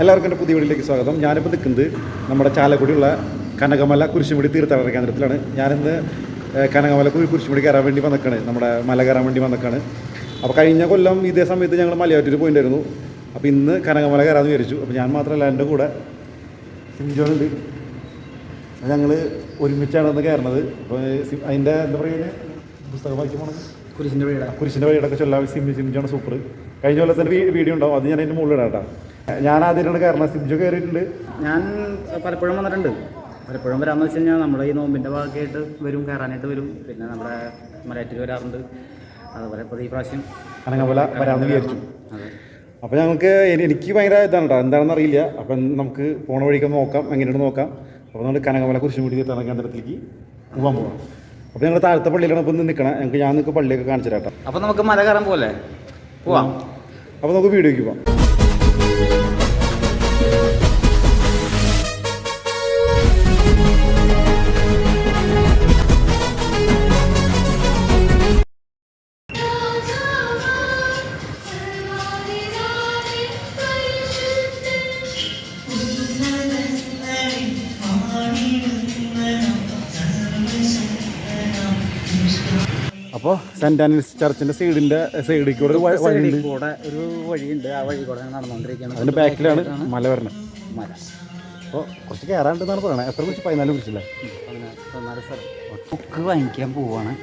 എല്ലാവർക്കും എന്റെ പുതിയ വീട്ടിലേക്ക് സ്വാഗതം. ഞാനിപ്പോൾ നിൽക്കുന്നത് നമ്മുടെ ചാലക്കുടിയുള്ള കനകമല കുരിശുമുടി തീർത്ഥാടന കേന്ദ്രത്തിലാണ്. ഞാനിന്ന് കനകമല കുരി- കുരിശുമുടി കയറാൻ വേണ്ടി വന്നേക്കാണ്. നമ്മുടെ മല കയറാൻ വേണ്ടി വന്നേക്കാണ്. അപ്പോൾ കഴിഞ്ഞ കൊല്ലം ഇതേ സമയത്ത് ഞങ്ങൾ മലയാറ്റൂർ പോയിട്ടുണ്ടായിരുന്നു അപ്പോൾ ഇന്ന് കനകമല കയറാമെന്ന് വിചാരിച്ചു. അപ്പോൾ ഞാൻ മാത്രമല്ല എന്റെ കൂടെ സിംജോനുണ്ട് ഞങ്ങൾ ഒരുമിച്ചാണ് ഇന്ന് കയറുന്നത് അപ്പോൾ അതിന്റെ എന്താ പറയുക പുസ്തകം വായിച്ചു പോകണം കുരിശിന്റെ വീടാ. കുരിശിന്റെ വഴിയിടൊക്കെ ചൊല്ലാം സിം സിംജോണ് സൂപ്പർ. കഴിഞ്ഞ കൊല്ലത്തിന്റെ വീഡിയോ ഉണ്ടാവും. അത് ഞാൻ അതിന്റെ മുകളിലിടാം കേട്ടോ. ഞാൻ ആദ്യമായിട്ടാണ് കയറണം സിബ്ജ് കയറിയിട്ടുണ്ട്. ഞാൻ പലപ്പോഴും വന്നിട്ടുണ്ട്. പലപ്പോഴും വരാമെന്ന് വെച്ച് കഴിഞ്ഞാൽ നമ്മുടെ ഈ നോമ്പിന്റെ ഭാഗമായിട്ട് വരും കയറാനായിട്ട് വരും. പിന്നെ നമ്മുടെ മലയാറ്റിൽ വരാറുണ്ട്. അതുപോലെ ഇപ്പോൾ ഈ പ്രാവശ്യം കനകമല വരാമെന്ന് വിചാരിച്ചു. അപ്പോൾ ഞങ്ങൾക്ക് എനി- എനിക്ക് ഭയങ്കര ഇതാണ് കേട്ടോ എന്താണെന്ന് അറിയില്ല. അപ്പം നമുക്ക് പോണ വഴിക്ക് നോക്കാം. എങ്ങനെയാണ് നോക്കാം. അപ്പോൾ നമ്മൾ കനകമല കുരിശുമുടി തീർത്ഥാടന കേന്ദ്രത്തിലേക്ക് പോകാൻ പോകാം അപ്പോൾ ഞങ്ങൾ താഴത്തെ പള്ളിയിലാണ് നിന്ന് നിൽക്കണം ഞങ്ങൾക്ക് ഞാൻ നിങ്ങൾക്ക് പള്ളിയൊക്കെ കാണിച്ചു തരാം അപ്പോൾ നമുക്ക് മല കയറാൻ പോലെ പോവാം. അപ്പോൾ നമുക്ക് വീഡിയോയ്ക്ക് പോകാം അപ്പോൾ സെന്റ് ചർച്ചിന്റെ സൈഡിന്റെ സൈഡിൽ കൂടെ ഒരു വഴി- വഴിയുണ്ട്. അതിന്റെ കൂടെ ഒരു വഴിയുണ്ട്. ആ വഴി കൂടെ നടന്നുകൊണ്ടിരിക്കുകയാണ്. അതിന്റെ ബാക്കിലാണ് മല. വരണം. മല. അപ്പോൾ കുറച്ച് കയറാണ്ടെന്നാണ് പറയണത് എത്ര കുറച്ച് പതിനാല് കുറിച്ചില്ലേ പതിനാല് പതിനാല് സ്ഥലം. ബുക്ക് വാങ്ങിക്കാൻ പോവാണ്.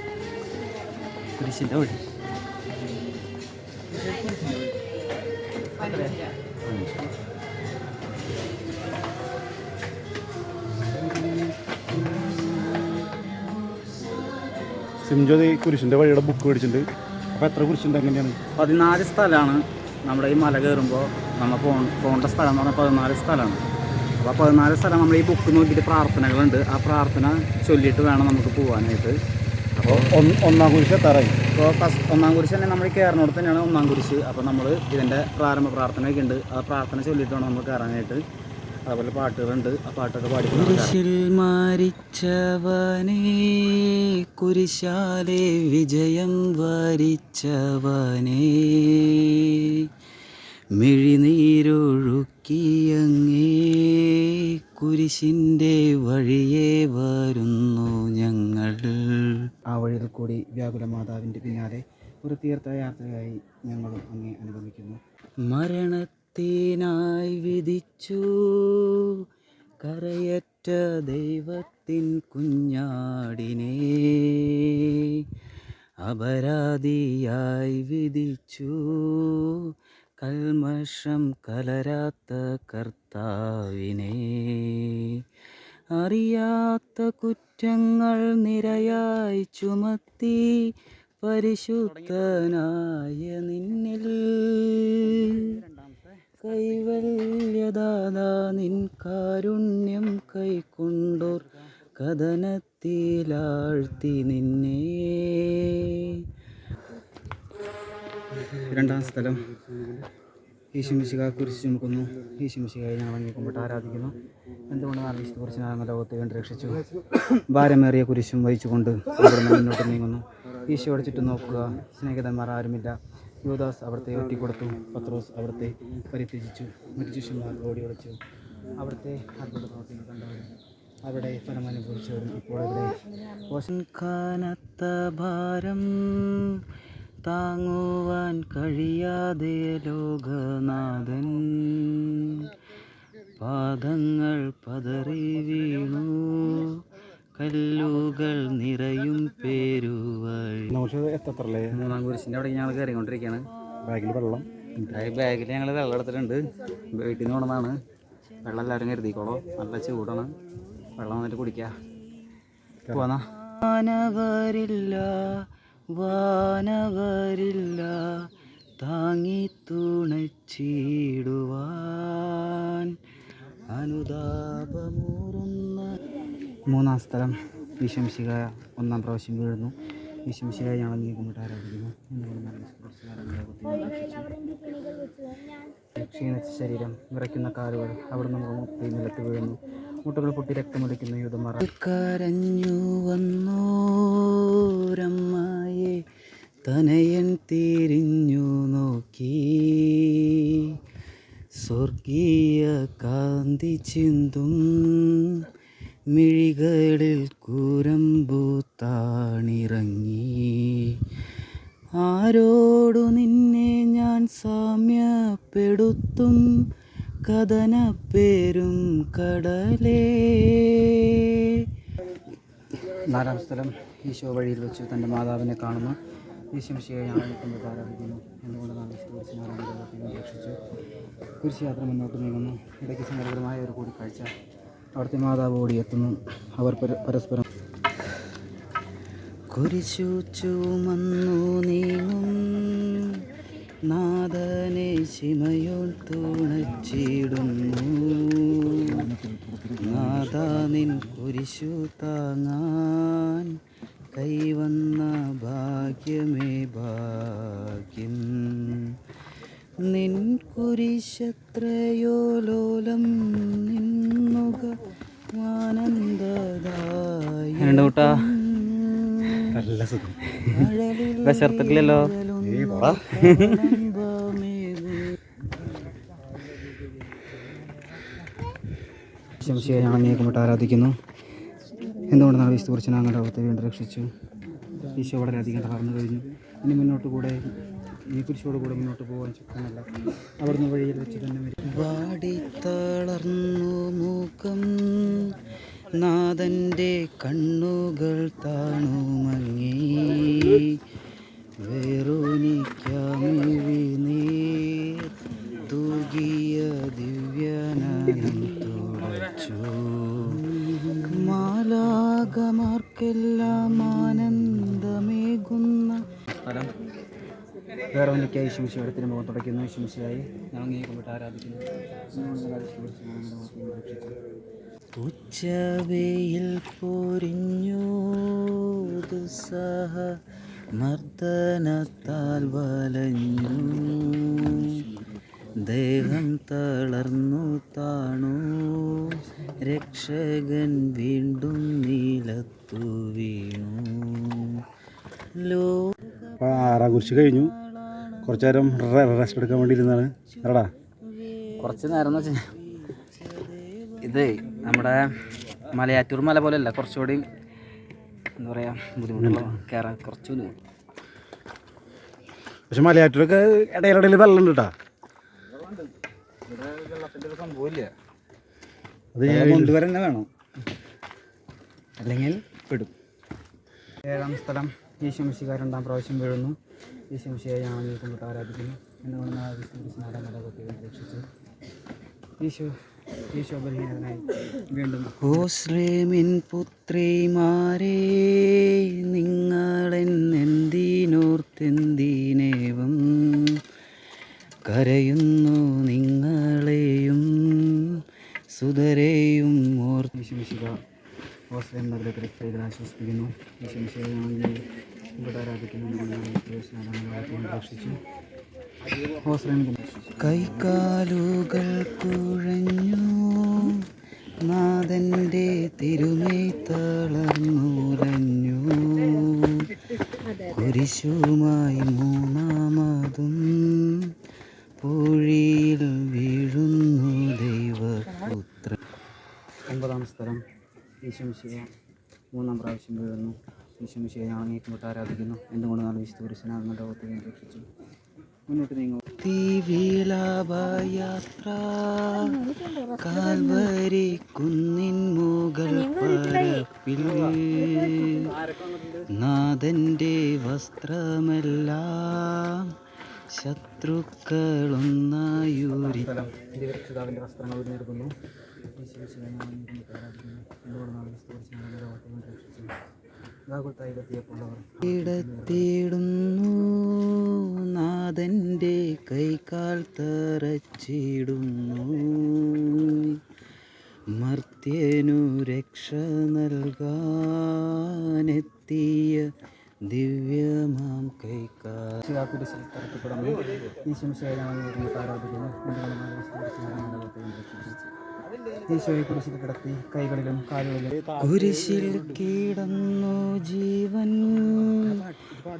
കുരിശിന്റെ വഴി. സിംജോ ഈ കുരിശിന്റെ വഴിയുടെ ബുക്ക് മേടിച്ചിട്ടുണ്ട്. അപ്പോൾ എത്ര കുരിശുണ്ട് എങ്ങനെയാണ്? പതിനാല് സ്ഥലമാണ്. നമ്മുടെ ഈ മല കയറുമ്പോൾ നമ്മൾ പോ പോകേണ്ട സ്ഥലം എന്ന് പറഞ്ഞാൽ പതിനാല് സ്ഥലമാണ്. അപ്പോൾ പതിനാല് സ്ഥലം നമ്മൾ ഈ ബുക്ക് നോക്കിയിട്ട് പ്രാർത്ഥനകളുണ്ട്. ആ പ്രാർത്ഥന ചൊല്ലിയിട്ട് വേണം നമുക്ക് പോകാനായിട്ട് അപ്പോൾ ഒന്ന് ഒന്നാം കുരിശ് എത്താറായി. ഇപ്പോൾ ഫസ്റ്റ് ഒന്നാം കുരിശ് തന്നെ നമ്മൾ കയറിനോട് തന്നെയാണ് ഒന്നാം കുരിശ്. അപ്പോൾ നമ്മൾ ഇതിന്റെ പ്രാരംഭ പ്രാർത്ഥനയൊക്കെ ഉണ്ട്. ആ പ്രാർത്ഥന ചൊല്ലിയിട്ട് വേണം നമ്മൾ കയറാനായിട്ട് അതുപോലെ പാട്ടുകളുണ്ട്. ആ പാട്ടൊക്കെ പാടി കുരിശിൽ മരിച്ചവനേ കുരിശാലെ വിജയം വരിച്ചവനേ. മിഴിനീരൊഴുക്കിയങ്ങേ കുരിശിന്റെ വഴിയെ വരുന്നു ഞങ്ങൾ. ആ വഴിയിൽ കൂടി വ്യാകുല മാതാവിന്റെ പിന്നാലെ ഒരു തീർത്ഥയാത്രയായി ഞങ്ങളും അങ്ങേ അനുഭവിക്കുന്നു മരണത്തിനായി വിധിച്ചു കരയറ്റ ദൈവത്തിൻ കുഞ്ഞാടിനെ അപരാധിയായി വിധിച്ചു. കൽമഷം കലരാത്ത കർത്താവിനെ അറിയാത്ത കുറ്റങ്ങൾ നിരയായി ചുമത്തി പരിശുദ്ധനായ നിന്നിൽ കൈവല്യദാതാ നിൻ കാരുണ്യം കൈക്കൊണ്ടോർ കഥനത്തിലാഴ്ത്തി നിന്നെ. രണ്ടാം സ്ഥലം. ഈശുമിശിക കുരിശ് ചുമക്കുന്നു. ഈശുമിശികായി ഞങ്ങൾ അംഗീകുമ്പിട്ട് ആരാധിക്കുന്നു. എന്തുകൊണ്ട് നാല് വിശുദ്ധ കുറിച്ച് ലോകത്തെ കണ്ട് രക്ഷിച്ചു? ഭാരമേറിയ കുരിശും വഹിച്ചുകൊണ്ട് മുന്നോട്ട് നീങ്ങുന്നു. ഈശോയുടെ ചുറ്റും നോക്കുക. സ്നേഹിതന്മാർ ആരുമില്ല. യുവദാസ് അവിടുത്തെ ഒറ്റിക്കൊടുത്തു പത്രോസ് അവിടുത്തെ പരിത്യജിച്ചു. മറ്റു ശിഷ്യന്മാർ ഓടി ഒളിച്ചു. അവിടുത്തെ അത്ഭുത പ്രവർത്തികൾ കണ്ടവരും അവിടെ ഫലം അനുഭവിച്ചവർ ഇപ്പോൾ ഇവിടെ. ഭാരം താങ്ങുവാൻ കഴിയാതെ ലോകനാഥൻ. പാദങ്ങൾ പതറി വീണു. കല്ലുകൾ നിറയും പേരുവഴി മൂന്നാം കുരിശിന്റെ അവിടെ ഞങ്ങൾ കയറിക്കൊണ്ടിരിക്കുകയാണ് ബാഗിൽ വെള്ളം. ബാഗിൽ ഞങ്ങൾ വെള്ളം എടുത്തിട്ടുണ്ട്. വീട്ടിൽ നിന്ന് കൊണ്ടുവന്നാണ്. വെള്ളം എല്ലാവരും കരുതിക്കോളോ. നല്ല ചൂടാണ്. വെള്ളം വന്നിട്ട് കുടിക്കുക പോന്നാ. വാനവരില്ല വാനവരില്ല താങ്ങി തുണച്ചിടുവാൻ അനുതാപമൂറുന്ന മൂന്നാം സ്ഥലം ഈശംശിക ഒന്നാം പ്രാവശ്യം വീഴുന്നു. ഈശംശിക ഞങ്ങൾ നീക്കുമ്പോട്ട് ആരാധിക്കുന്നു എന്നുള്ള നല്ല ക്ഷീണിച്ച ശരീരം വിറയ്ക്കുന്ന കാലുകൾ അവിടുന്ന് മുഖമുത്തി നിലത്ത് വീഴുന്നു. മുട്ടുകൾ പൊട്ടി രക്തമൊലിക്കുന്ന യുദ്ധമറ കരഞ്ഞു വന്നോരമ്മയെ തനയൻ തിരിഞ്ഞു നോക്കി. സ്വർഗീയ കാന്തി ചിന്തും മിഴികളിൽ കുരമ്പൂത്താണിറങ്ങി താണിറങ്ങി. ആരോടു നിന്നെ ഞാൻ സാമ്യപ്പെടുത്തും? കഥനപ്പേരും കടലേ. നാലാം സ്ഥലം ഈശോ വഴിയിൽ വെച്ച് തന്റെ മാതാവിനെ കാണുന്നു ഈശംശിയെ ഞാൻ നിൽക്കുന്നത് ആരാധിക്കുന്നു. നാലാം ലോകത്തിൽ രക്ഷിച്ചു. കുരിശയാത്ര മുന്നോട്ട് നീങ്ങുന്നു. ഇടയ്ക്ക് സങ്കടകരമായ ഒരു കൂടിക്കാഴ്ച അവിടുത്തെ മാതാവ് ഓടിയെത്തുന്നു അവർ പര- പരസ്പരം കുരിശു ചുമന്നു നീങ്ങും. നാദനെ ശിമയോൻ തുണച്ചിടുന്നു. നാദാ നിൻ കുരിശു താങ്ങാൻ കൈവന്ന ഭാഗ്യമേ ഭാഗ്യം. നിൻ കുരിശത്രയോ ലോലം നിന്നുക വിശർത്തിട്ടില്ലല്ലോ ശംശിയെ ഞാൻ അങ്ങേക്കുമിട്ട് ആരാധിക്കുന്നു. എന്തുകൊണ്ടാണ് വിശുദ്ധ കുറിച്ച് ഞങ്ങളുടെ ലോകത്തെ വീണ്ടും രക്ഷിച്ചു? ഈശോ വളരെയധികം തളർന്നു കഴിഞ്ഞു. ഇനി മുന്നോട്ട് കൂടെ ഈ കുരിശോട് കൂടെ മുന്നോട്ട് പോകാൻ ശക്തമല്ല. അവിടുന്ന് വഴിയിൽ വെച്ച് തന്നെ വാടി തളർന്നു മൂക്കം നാഥന്റെ കണ്ണുകൾ താണു മങ്ങി. വേറൂനിക്കാമിഴി വേറെ ഒന്നിക്കായി ശിംശിയുടെ മുഖം തുടയ്ക്കുന്നു. ശിംശിയായി ഞാൻ കൊണ്ടിട്ട് ആരാധിക്കുന്നു. ഉച്ചവെയിൽ പൊരിഞ്ഞു. ദുസ്സഹ മർദ്ദനത്താൽ വലഞ്ഞു. ദേഹം തളർന്നു താണു. രക്ഷകൻ വീണ്ടും നീലത്തു വീണു. ലോ ആറാം കുറിച്ച് കഴിഞ്ഞു. കുറച്ച് നേരം റെസ്റ്റ് എടുക്കാൻ വേണ്ടി ഇരുന്നാണ് എടാ. കുറച്ച് നേരം എന്ന് വെച്ചാൽ ഇത് നമ്മുടെ മലയാറ്റൂർ മല പോലെയല്ല കുറച്ചുകൂടി എന്താ പറയുക ബുദ്ധിമുട്ടുള്ള കയറാൻ കുറച്ച് ബുദ്ധിമുട്ട്. പക്ഷെ മലയാറ്റൂരൊക്കെ ഇടയിലിടയിൽ വെള്ളം ഉണ്ട് കേട്ടോ. അത് ഞാൻ കൊണ്ടുവരാൻ തന്നെ വേണം. അല്ലെങ്കിൽ പെടും. ഏഴാം സ്ഥലം ഈശോമിശിക രണ്ടാം പ്രാവശ്യം വീഴുന്നു. ഈശോമിശിയെ ഞാൻ നീക്കുമ്പോൾ ആരാധിക്കുന്നു? എന്തുകൊണ്ട് ആ വിഷ്ണു നാലാം മലകൊക്കെ രക്ഷിച്ചു ഈശോ ഈശോ ബലഹീനനായി വീണ്ടും ഓശ്രേമിൻ പുത്രിമാരേ നിങ്ങളെന്നെന്തിനോർത്തെന്തിനേവം കരയുന്നു നിങ്ങളെയും സുതരെയും ഓർമ്മിശിക ഓസ്ലേം നഗരത്തിലെ ആശ്വസിപ്പിക്കുന്നു. ഈശ്വമിശിയെ ഇവിടെ ആരാധിക്കുന്നു. ഓസ്ലേം കൈകാലുകൾ കുഴഞ്ഞു. നാഥന്റെ തിരുമൈ തളർന്നുലഞ്ഞു കുരിശുമായി മൂന്നാമതും പൂഴിയിൽ വീഴുന്നു ദൈവപുത്ര ഒമ്പതാം സ്ഥലം മൂന്നാം പ്രാവശ്യം വീഴുന്നു. ഈശംശിയെ ഞാൻ അങ്ങേക്കുമിട്ട് ആരാധിക്കുന്നു. എന്തുകൊണ്ട് നാല് വിശുദ്ധ പുരുഷനാകുന്ന ലോകത്തെ രക്ഷിച്ചു. മുന്നോട്ട് നീങ്ങും. കാൽവരി കുന്നിൻ മുകൾ പരപ്പിൽ നാഥന്റെ വസ്ത്രമെല്ലാം ശത്രുക്കളൊന്നായൂരി വസ്ത്രങ്ങൾ ഉയർത്തുന്നു ഇടത്തിടുന്നു നാഥന്റെ കൈകാൽ തറച്ചിടുന്നു. മർത്യനു രക്ഷ നൽകാനെത്തിയ ദിവ്യമാം കൈകാൽ. ഈശോയെ കുരിശിൽ കിടത്തി കൈകളിലും കാലുകളിലും. കുരിശിൽ കിടന്നു ജീവൻ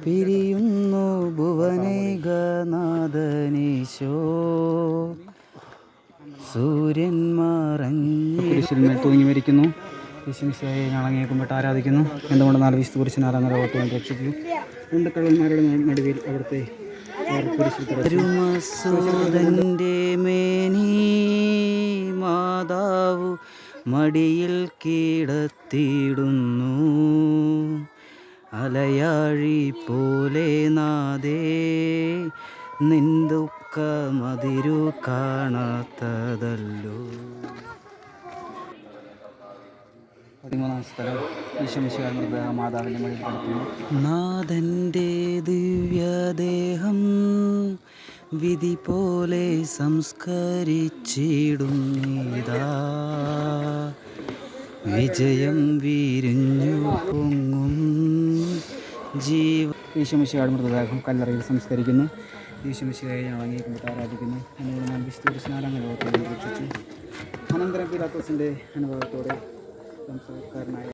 പിരിയുന്നു ഭുവനൈകനാഥനീശോ. സൂര്യൻ മറഞ്ഞ് കുരിശിന്മേൽ തൂങ്ങി മരിക്കുന്നു. യേശുമിശിഹായെ ഞങ്ങൾ അങ്ങേക്കുമ്പോട്ട് ആരാധിക്കുന്നു. എന്തുകൊണ്ടെന്നാൽ വിശുദ്ധ കുരിശിന് ആരാധന വേണ്ടി രക്ഷിച്ചു രണ്ട് കള്ളന്മാരുടെ നടുവിൽ അവിടുത്തെ കുരിശിൽ മേനി മാതാവു മടിയിൽ കീടത്തിയിടുന്നു. അലയാഴി പോലെ നാദേ നിന്ദുക്ക മതിരു കാണാത്തതല്ലോ. പതിമൂന്നാം സ്ഥലം മാതാവിന്റെ മടിയിൽ നാഥന്റെ ദിവ്യദേഹം വിധി പോലെ സംസ്കരിച്ചിടും നീതാ. വിജയം വിരിഞ്ഞു പൊങ്ങും ജീവ ഈശോമിശിഹാട് മൃതദേഹം കല്ലറയിൽ സംസ്കരിക്കുന്നു. ഈശോമിശിഹായെ ഞങ്ങൾ അംഗീകരിക്കുമ്പോൾ ആരാധിക്കുന്നു. എന്നോട് ഞാൻ വിശുദ്ധ സ്നാനങ്ങൾ നിരീക്ഷിച്ചു. രക്ഷിച്ചു അനന്തരം പിലാത്തോസിന്റെ അനുഭവത്തോടെ സംസാരക്കാരനായ.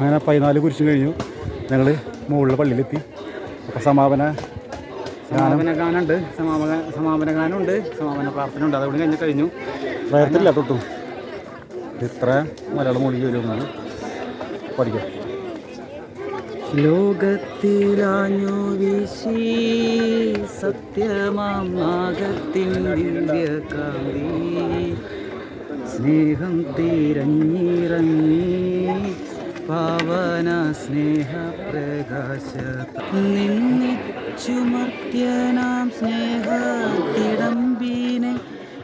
അങ്ങനെ പതിനാല് കുരിശും കഴിഞ്ഞു. ഞങ്ങൾ മുകളിലെ പള്ളിയിലെത്തി. അപ്പോൾ സമാപന സമാപന ഗാനുണ്ട് സമാപന സമാപന ഗാനമുണ്ട്. സമാപന പ്രാർത്ഥന ഉണ്ട് അതുകൊണ്ട് കഴിഞ്ഞ് കഴിഞ്ഞു. പ്രയത്തില്ല തൊട്ടും? ഇത്ര മലയാളം മൊഴി വരുമെന്നാണ് പഠിക്കാം. ലോകത്തിലാഞ്ഞു വീശി സത്യമാം നാഗത്തിൻ ദിവ്യകാന്തി. സ്നേഹം തിരഞ്ഞിറങ്ങി പാവന സ്നേഹപ്രകാശ നിന്നിച്ചുമർത്യനാം സ്നേഹത്തിടമ്പീനെ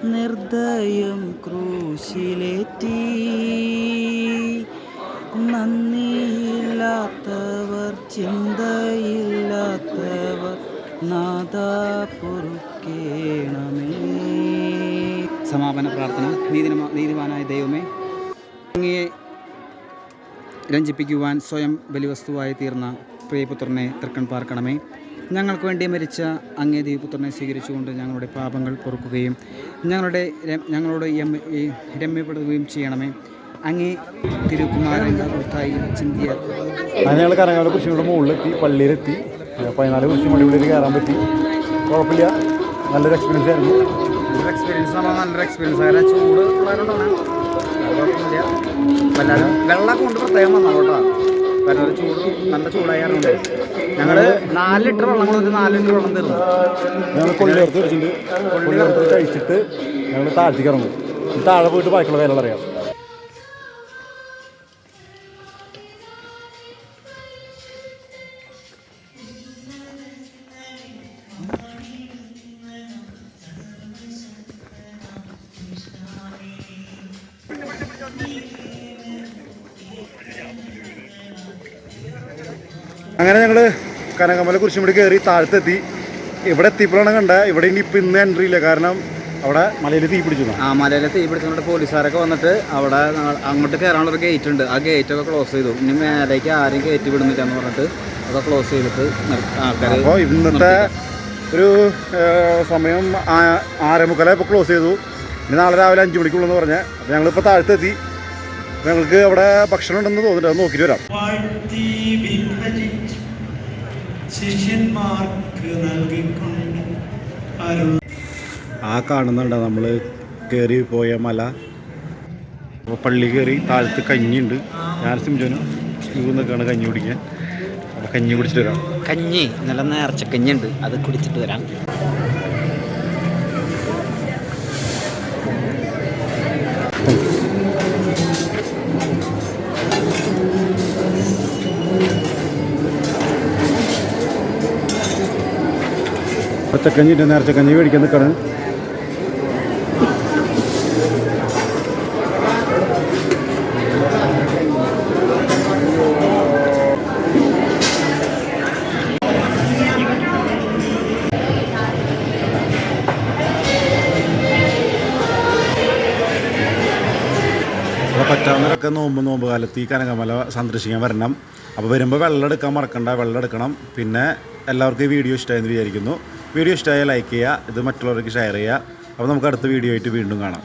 നിർദ്ദയം ക്രൂശിലേറ്റി. നന്ദിയില്ലാത്തവർ ചിന്തയില്ലാത്തവർ നാദാ പൊറുക്കേണമേ. സമാപന പ്രാർത്ഥന നീതിനമാ നീതിമാനായ ദൈവമേ അങ്ങയെ രഞ്ജിപ്പിക്കുവാൻ സ്വയം ബലിവസ്തുവായി തീർന്ന പ്രിയപുത്രനെ തൃക്കൺ പാർക്കണമേ. ഞങ്ങൾക്ക് വേണ്ടി മരിച്ച അങ്ങേ ദൈവപുത്രനെ സ്വീകരിച്ചുകൊണ്ട് ഞങ്ങളുടെ പാപങ്ങൾ പൊറുക്കുകയും ഞങ്ങളുടെ ഞങ്ങളോട് രമ്യപ്പെടുകയും ചെയ്യണമേ. അങ്ങേ തിരുക്കുമാരൻ കൊടുത്തായി ചിന്തിയ. അങ്ങനെ ഞങ്ങൾ കനകാല കുരിശിനോട് മുകളിലെത്തി പള്ളിയിലെത്തി. പതിനാല് കുരിശും പള്ളിയുള്ളിൽ കയറാൻ പറ്റി. കുഴപ്പമില്ല. നല്ലൊരു എക്സ്പീരിയൻസ് ആയിരുന്നു. നല്ലൊരു എക്സ്പീരിയൻസ് നമ്മൾ നല്ലൊരു എക്സ്പീരിയൻസ് കാരണം ചൂട് ഉള്ളതുകൊണ്ടാണ് അത് കുഴപ്പമില്ല എല്ലാവരും വെള്ളം കൊണ്ട് പ്രത്യേകം വന്നു കേട്ടോ. കാരണം ഒരു ചൂട് നല്ല ചൂടായതുകൊണ്ട്. ഞങ്ങൾ നാല് ലിറ്റർ വെള്ളം കൊണ്ട് നാല് ലിറ്റർ വെള്ളം തരുന്നു. ഞങ്ങൾ കൊള്ളിയോർത്ത് വെച്ചിട്ടുണ്ട് കൊള്ളിയോർത്ത് കഴിച്ചിട്ട് ഞങ്ങൾ താഴ്ത്തിക്കിറങ്ങും താഴെ പോയിട്ട് ബാക്കിയുള്ള കാര്യങ്ങൾ അറിയാം കനകമല കുരിശുമുടി കയറി താഴത്തെത്തി. ഇവിടെ എത്തിയപ്പോഴാണ് കണ്ട ഇവിടെ ഇനി ഇപ്പം ഇന്ന് എൻട്രി ഇല്ല. കാരണം അവിടെ മലയിൽ തീ പിടിച്ചു ആ മലയിൽ തീ പിടിച്ചുകൊണ്ട് പോലീസുകാരൊക്കെ വന്നിട്ട് അവിടെ അങ്ങോട്ട് കയറാനുള്ള ഒരു ഗേറ്റ് ഉണ്ട്. ആ ഗേറ്റ് ഒക്കെ ക്ലോസ് ചെയ്തു. ഇനി മേലേക്ക് ആരും കയറ്റി വിടുന്നില്ല എന്ന് പറഞ്ഞിട്ട് അതൊക്കെ ക്ലോസ് ചെയ്തിട്ട് ആൾക്കാർ അപ്പോൾ ഇന്നത്തെ ഒരു സമയം ആ- ഇപ്പോൾ ക്ലോസ് ചെയ്തു. ഇനി നാളെ രാവിലെ അഞ്ച് മണിക്കുള്ളൂ എന്ന് പറഞ്ഞാൽ അപ്പോൾ ഞങ്ങളിപ്പോൾ താഴത്തെത്തി. ഞങ്ങൾക്ക് അവിടെ ഭക്ഷണം ഉണ്ടെന്ന് തോന്നുന്നുണ്ട്. അത് നോക്കിയിട്ട് വരാം. ശിഷ്യന്മാർക്ക് നൽകിക്കൊണ്ട് അരുൾ ആ കാണുന്നുണ്ട്. നമ്മൾ കയറി പോയ മല. അപ്പോൾ പള്ളി കയറി താഴത്ത് കഞ്ഞിയുണ്ട്. ഞാൻ സിംജോനും ക്യൂ നിൽക്കുകയാണ് കഞ്ഞി കുടിക്കാൻ. അപ്പോൾ കഞ്ഞി കുടിച്ചിട്ട് വരാം. കഞ്ഞി നല്ല നേർച്ച കഞ്ഞി ഉണ്ട് അത് കുടിച്ചിട്ട് വരാം. പച്ചക്കഞ്ഞിട്ട് നേർച്ചക്കഞ്ഞി മേടിക്കാൻ നിൽക്കണം. പറ്റാവുന്നവരൊക്കെ നോമ്പ് നോമ്പ് കാലത്ത് ഈ കനകമല സന്ദർശിക്കാൻ വരണം. അപ്പോൾ വരുമ്പോൾ വെള്ളം എടുക്കാൻ മറക്കണ്ട വെള്ളം എടുക്കണം. പിന്നെ എല്ലാവർക്കും ഈ വീഡിയോ ഇഷ്ടമായെന്ന് വിചാരിക്കുന്നു. വീഡിയോ ഇഷ്ടമായ ലൈക്ക് ചെയ്യുക ഇത് മറ്റുള്ളവർക്ക് ഷെയർ ചെയ്യുക. അപ്പോൾ നമുക്ക് അടുത്ത വീഡിയോ ആയിട്ട് വീണ്ടും കാണാം.